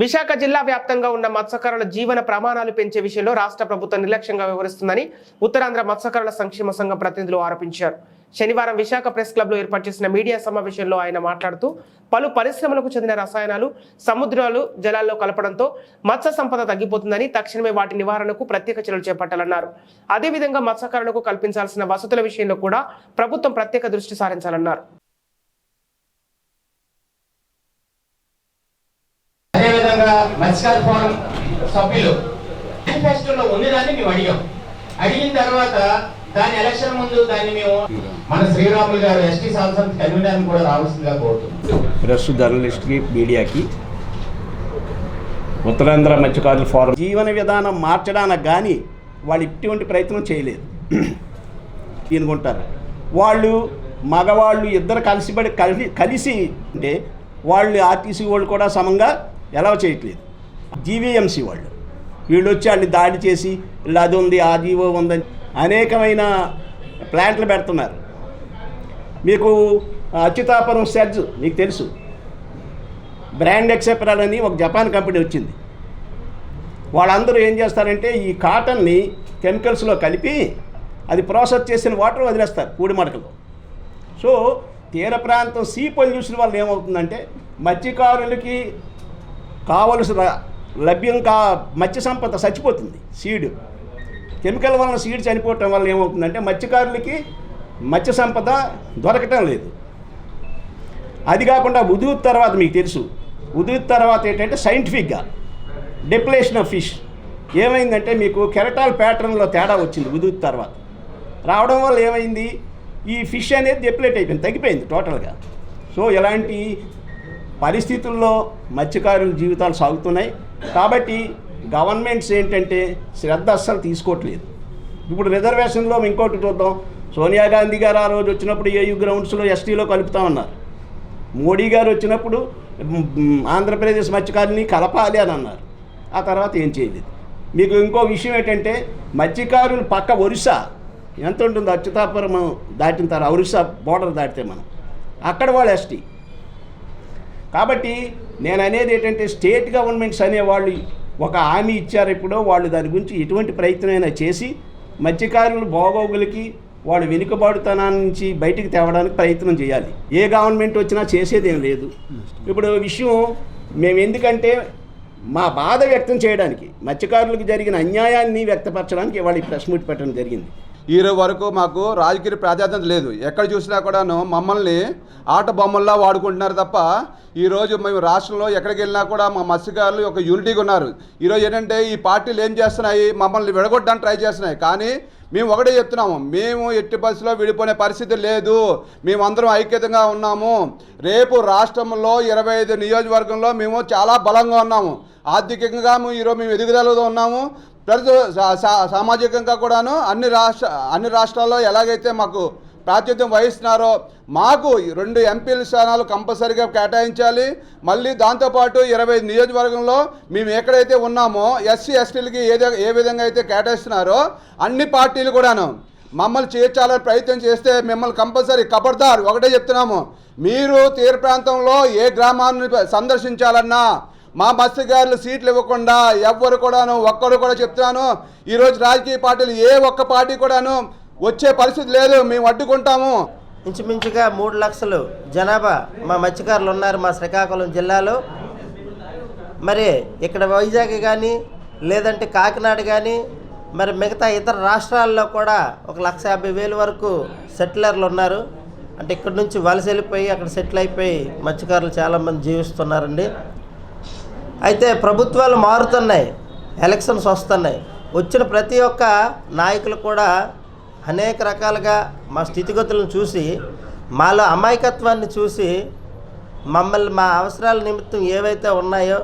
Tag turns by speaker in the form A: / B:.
A: విశాఖ జిల్లా వ్యాప్తంగా ఉన్న మత్స్యకారుల జీవన ప్రమాణాలు పెంచే విషయంలో రాష్ట్ర ప్రభుత్వం నిర్లక్ష్యంగా వ్యవహరిస్తుందని ఉత్తరాంధ్ర మత్స్యకారుల సంక్షేమ సంఘం ప్రతినిధులు ఆరోపించారు. శనివారం విశాఖ ప్రెస్ క్లబ్లో ఏర్పాటు చేసిన మీడియా సమావేశంలో ఆయన మాట్లాడుతూ పలు పరిశ్రమలకు చెందిన రసాయనాలు సముద్రాలు జలాల్లో కలపడంతో మత్స్య సంపద తగ్గిపోతుందని తక్షణమే వాటి నివారణకు ప్రత్యేక చర్యలు చేపట్టాలన్నారు. అదేవిధంగా మత్స్యకారులకు కల్పించాల్సిన వసతుల విషయంలో కూడా ప్రభుత్వం ప్రత్యేక దృష్టి సారించాలన్నారు.
B: అదేవిధంగా మత్స్యకార ఫోరం సభ్యులు మేనిఫెస్టోలో ఉన్నదాన్ని మేము అడిగాం. అడిగిన తర్వాత దాని ఎలక్షన్ ముందు దాన్ని మేము మన శ్రీరాములు గారు ఎస్టీ సంస్థ కన్వీనర్ కూడా రావాల్సిందిగా కోరుతున్నాం.
C: ప్రెస్ జర్నలిస్ట్కి మీడియాకి ఉత్తరాంధ్ర మత్స్యకారుల ఫోరం జీవన విధానం మార్చడానికి కానీ వాళ్ళు ఇటువంటి ప్రయత్నం చేయలేదు. ఈయనుకుంటారు వాళ్ళు మగవాళ్ళు ఇద్దరు కలిసిబడి కలిసి కలిసి అంటే వాళ్ళు ఆర్టీసీ వాళ్ళు కూడా సమంగా ఎలా చేయట్లేదు. జీవీఎంసీ వాళ్ళు వీళ్ళు. వచ్చి వాళ్ళు దాడి చేసి ఇలా అది ఉంది ఆ జీవో ఉందని అనేకమైన ప్లాంట్లు పెడుతున్నారు. మీకు అచ్యుతాపురం సెర్జ్ మీకు తెలుసు. బ్రాండ్ ఎక్సెప్రాల్ అని ఒక జపాన్ కంపెనీ వచ్చింది. వాళ్ళందరూ ఏం చేస్తారంటే ఈ కాటన్ని కెమికల్స్లో కలిపి అది ప్రాసెస్ చేసిన వాటర్ వదిలేస్తారు పూడి సో తీర ప్రాంతం సీ పొల్యూషన్ వల్ల ఏమవుతుందంటే మత్స్యకారులకి కావలసిన లభ్యం కా మత్స్య సంపద చచ్చిపోతుంది సీడ్ కెమికల్ వలన సీడ్ చనిపోవటం వల్ల ఏమవుతుందంటే మత్స్యకారులకి మత్స్య సంపద దొరకటం లేదు. అది కాకుండా ఉదూత్ తర్వాత మీకు తెలుసు. ఉదూత్ తర్వాత ఏంటంటే సైంటిఫిక్గా డెప్లేషన్ ఆఫ్ ఫిష్ ఏమైందంటే మీకు కెరటాల్ ప్యాటర్న్లో తేడా వచ్చింది ఉదూత్ తర్వాత. రావడం వల్ల ఏమైంది? ఈ ఫిష్ అనేది డెప్లేట్ అయిపోయింది తగ్గిపోయింది టోటల్గా సో ఇలాంటి పరిస్థితుల్లో మత్స్యకారుల జీవితాలు సాగుతున్నాయి. కాబట్టి గవర్నమెంట్స్ ఏంటంటే శ్రద్ధ అస్సలు తీసుకోవట్లేదు. ఇప్పుడు రిజర్వేషన్లో ఇంకోటి చూద్దాం. సోనియా గాంధీ గారు ఆ రోజు వచ్చినప్పుడు ఏయూ గ్రౌండ్స్లో ఎస్టీలో కలుపుతామన్నారు మోడీ గారు వచ్చినప్పుడు ఆంధ్రప్రదేశ్ మత్స్యకారుని కలపాలి అని అన్నారు. ఆ తర్వాత ఏం చేయలేదు. మీకు ఇంకో విషయం ఏంటంటే మత్స్యకారులు పక్క ఒరిస్సా ఎంత ఉంటుందో అచ్యుతాపురం దాటిన తర్వాత ఒరిస్సా బోర్డర్ దాటితే మనం. అక్కడ వాళ్ళు ఎస్టీ. కాబట్టి నేను అనేది ఏంటంటే స్టేట్ గవర్నమెంట్స్ అనేవాళ్ళు ఒక హామీ ఇచ్చారు ఇప్పుడు వాళ్ళు దాని గురించి ఎటువంటి ప్రయత్నమైనా చేసి మత్స్యకారులు బాగోగులకి వాళ్ళు వెనుకబాటుతనా నుంచి బయటికి తేవడానికి ప్రయత్నం చేయాలి. ఏ గవర్నమెంట్ వచ్చినా చేసేదేం లేదు. ఇప్పుడు విషయం మేము ఎందుకంటే మా బాధ వ్యక్తం చేయడానికి మత్స్యకారులకు జరిగిన అన్యాయాన్ని వ్యక్తపరచడానికి ఇవాళ ఈ ప్రెస్ మీట్ పెట్టడం జరిగింది.
D: ఈ రోజు వరకు మాకు రాజకీయ ప్రాధాన్యత లేదు. ఎక్కడ చూసినా కూడాను మమ్మల్ని ఆట బొమ్మల్లా వాడుకుంటున్నారు తప్ప ఈరోజు మేము రాష్ట్రంలో ఎక్కడికి వెళ్ళినా కూడా మా మత్స్యకారులు ఒక యూనిటీగా ఉన్నారు. ఈరోజు ఏంటంటే ఈ పార్టీలు ఏం చేస్తున్నాయి మమ్మల్ని విడగొట్టడానికి ట్రై చేస్తున్నాయి. కానీ మేము ఒకటే చెప్తున్నాము మేము ఎట్టి పరిస్థితిలో విడిపోయే పరిస్థితి లేదు. మేమందరం ఐక్యతంగా ఉన్నాము. రేపు రాష్ట్రంలో ఇరవై ఐదు నియోజకవర్గంలో మేము చాలా బలంగా ఉన్నాము. ఆర్థికంగా మేము ఈరోజు మేము ఎదుగుదలతో ఉన్నాము. తర్వాత సా- సామాజికంగా కూడాను అన్ని రాష్ట్ర అన్ని రాష్ట్రాల్లో ఎలాగైతే మాకు ప్రాతినిధ్యం వహిస్తున్నారో మాకు రెండు ఎంపీల స్థానాలు కంపల్సరీగా కేటాయించాలి. మళ్ళీ దాంతోపాటు ఇరవై నియోజకవర్గంలో మేము ఎక్కడైతే ఉన్నామో ఎస్సీ ఎస్టీలకి ఏదో ఏ విధంగా అయితే కేటాయిస్తున్నారో అన్ని పార్టీలు కూడాను మమ్మల్ని చేర్చాలని ప్రయత్నం చేస్తే మిమ్మల్ని కంపల్సరీ కబర్దార్ ఒకటే చెప్తున్నాము. మీరు తీర ప్రాంతంలో ఏ గ్రామాన్ని సందర్శించాలన్నా మా మత్స్యకారులు సీట్లు ఇవ్వకుండా ఎవ్వరు కూడాను ఒక్కరు కూడా చెప్తున్నాను ఈరోజు రాజకీయ పార్టీలు ఏ ఒక్క పార్టీ కూడాను వచ్చే పరిస్థితి లేదు మేము అడ్డుకుంటాము.
E: ఇంచుమించుగా మూడు లక్షలు జనాభా మా మత్స్యకారులు ఉన్నారు మా శ్రీకాకుళం జిల్లాలో. మరి ఇక్కడ వైజాగ్ కానీ లేదంటే కాకినాడ కానీ మరి మిగతా ఇతర రాష్ట్రాల్లో కూడా ఒక లక్ష యాభై వేల వరకు సెటిలర్లు ఉన్నారు. అంటే ఇక్కడ నుంచి వలస వెళ్ళిపోయి అక్కడ సెటిల్ అయిపోయి మత్స్యకారులు చాలామంది జీవిస్తున్నారండి. అయితే ప్రభుత్వాలు మారుతున్నాయి ఎలక్షన్స్ వస్తున్నాయి. వచ్చిన ప్రతి ఒక్క నాయకులు కూడా అనేక రకాలుగా మా స్థితిగతులను చూసి మాలో అమాయకత్వాన్ని చూసి మమ్మల్ని మా అవసరాల నిమిత్తం ఏవైతే ఉన్నాయో